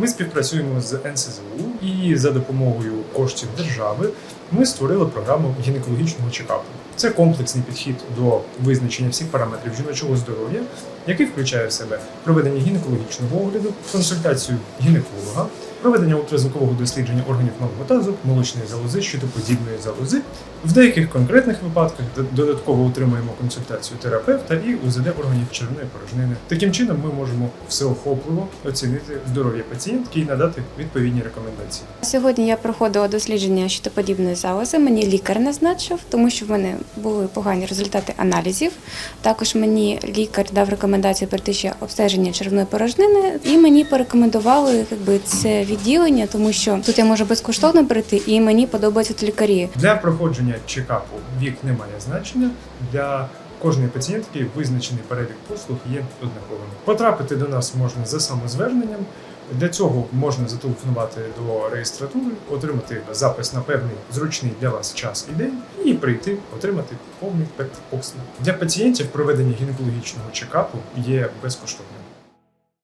Ми співпрацюємо з НСЗУ і за допомогою коштів держави ми створили програму гінекологічного чекапу. Це комплексний підхід до визначення всіх параметрів жіночого здоров'я, який включає в себе проведення гінекологічного огляду, консультацію гінеколога, проведення ультразвукового дослідження органів малого тазу, молочної залози, щитоподібної залози. В деяких конкретних випадках додатково отримуємо консультацію терапевта і УЗД органів червної порожнини. Таким чином, ми можемо всеохопливо оцінити здоров'я пацієнтки і надати відповідні рекомендації. Сьогодні я проходила дослідження щитоподібної залози. Мені лікар назначив, тому що в мене були погані результати аналізів. Також мені лікар дав рекомендацію пройти ще обстеження червної порожнини, і мені порекомендували якби, це відділення, тому що тут я можу безкоштовно прийти, і мені подобаються тут лікарі. Для проходження чекапу вік не має значення. Для кожної пацієнтки визначений перелік послуг є однаковим. Потрапити до нас можна за самозверненням. Для цього можна зателефонувати до реєстратури, отримати запис на певний зручний для вас час і день, і прийти отримати повний спектр послуг. Для пацієнтів проведення гінекологічного чекапу є безкоштовним.